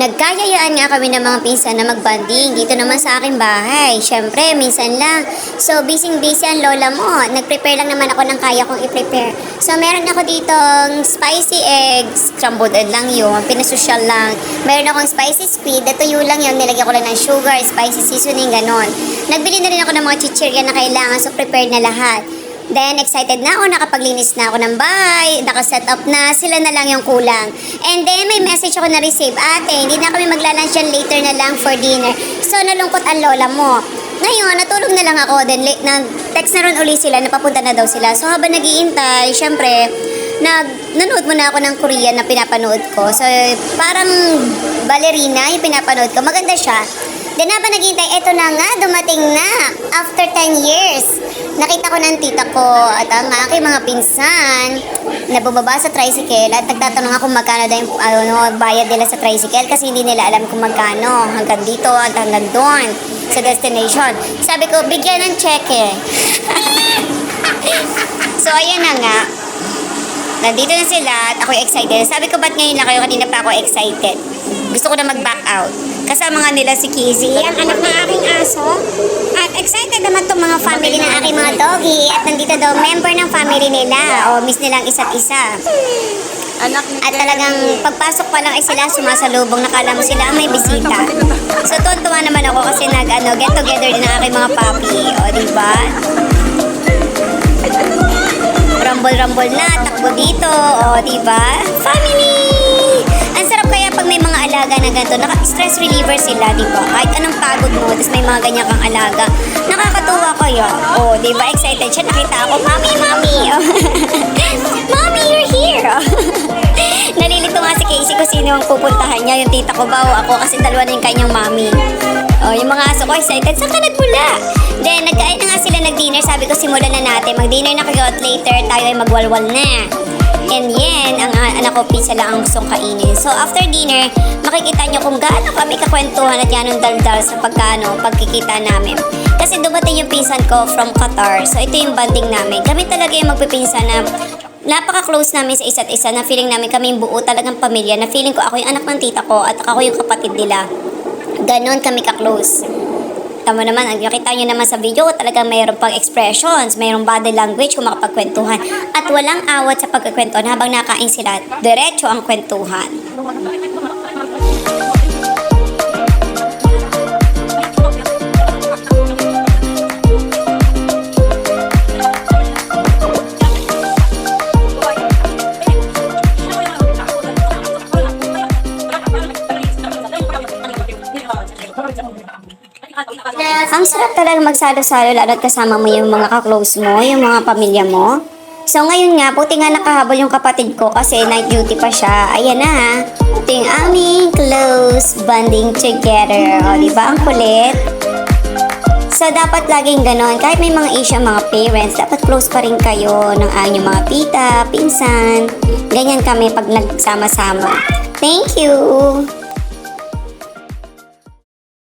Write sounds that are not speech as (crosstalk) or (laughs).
Nagkayayaan nga kami ng mga pinsan na magbanding dito naman sa aking bahay. Siyempre, minsan lang. So, busy-busy ang lola mo. Nag-prepare lang naman ako ng kaya kong i-prepare. So, meron ako ditong spicy eggs. Scrambled lang yun. Pinasosyal lang. Meron akong spicy squid. Natuyo lang yun. Nilagyan ko lang ng sugar, spicy seasoning, ganon. Nagbili na rin ako ng mga chichirya na kailangan. So, prepared na lahat. Then, excited na ako, nakapaglinis na ako ng bahay, nakaset up na, sila na lang yung kulang. And then, may message ako na-receive, ate, hindi na kami maglalunch yan later na lang for dinner. So, nalungkot ang lola mo. Ngayon, natulog na lang ako, then late, nag-text na ron uli sila, napapunta na daw sila. So, habang nagiintay, syempre, nag nanood muna ako ng Korean na pinapanood ko. So, parang ballerina yung pinapanood ko. Maganda siya. Then habang naghihintay, eto na nga, dumating na. After 10 years, nakita ko ng tita ko at ang aking mga pinsan na bumaba sa tricycle at nagtatanong ako magkano daw yung ano, bayad nila sa tricycle kasi hindi nila alam kung magkano. Hanggang dito at hanggang doon sa destination. Sabi ko, bigyan ng cheque. (laughs) so, ayan na nga. Nandito na sila at ako excited. Sabi ko, ba't ngayon lang kayo? Kanina pa ako excited. Gusto ko na mag-back out. Kasama nga nila si Kizzy, ang anak ng aking aso. At excited naman itong mga family ng aking mga doggy. At nandito daw, member ng family nila. O, miss nilang isa't isa. Anak ni At talagang pagpasok pa lang ay sila sumasalubong. Nakala mo sila may bisita. So, tuwan naman ako kasi nag, ano, get together din ang aking mga papi. O, di ba? Rumble-rumble na, takbo dito. O, di ba? Family! Kaya pag may mga alaga na ganito, naka-stress reliever sila, di ba? Kahit anong pagod mo, tapos may mga ganyan kang alaga. Nakakatuwa kaya. O, di ba? Excited siya. Nakita ako, Mami, Mami! O, Mami, you're here! (laughs) Nalilito nga si Casey kung sino ang pupuntahan niya. Yung tita ko ba o ako kasi dalawa na yung kanyang mami. O, yung mga aso ko excited. Saan ka nagmula? Then, nagkain na nga sila nag-dinner. Sabi ko, simulan na natin. Mag-dinner na kayo at later tayo ay magwalwal na. And yan, ang anak ko pizza lang ang gustong kainin. So, after dinner, makikita nyo kung gaano kami kakwentuhan at yan ang daldal sa pagkano, pagkikita namin. Kasi dumating yung pinsan ko from Qatar. So, ito yung banding namin. Kami talaga yung magpipinsan na napaka-close namin sa isa't isa na feeling namin kami buo talagang pamilya na feeling ko ako yung anak ng tita ko at ako yung kapatid nila. Ganon kami ka-close. Tama naman, ang nakita nyo naman sa video, talagang mayroon pang expressions, mayroong body language kung makapagkwentuhan. At walang awat sa pagkakwentuhan habang nakain sila, diretso ang kwentuhan. Ang sarap talaga magsalo-salo lalo kasama mo yung mga ka-close mo, yung mga pamilya mo. So ngayon nga, puti nga nakahabol yung kapatid ko kasi night duty pa siya. Ayan na ha. Ito yung aming close bonding together. O, di ba? Ang kulit. So, dapat laging ganon. Kahit may mga issue mga parents, dapat close pa rin kayo ng inyong mga tita, pinsan. Ganyan kami pag nagsama-sama. Thank you!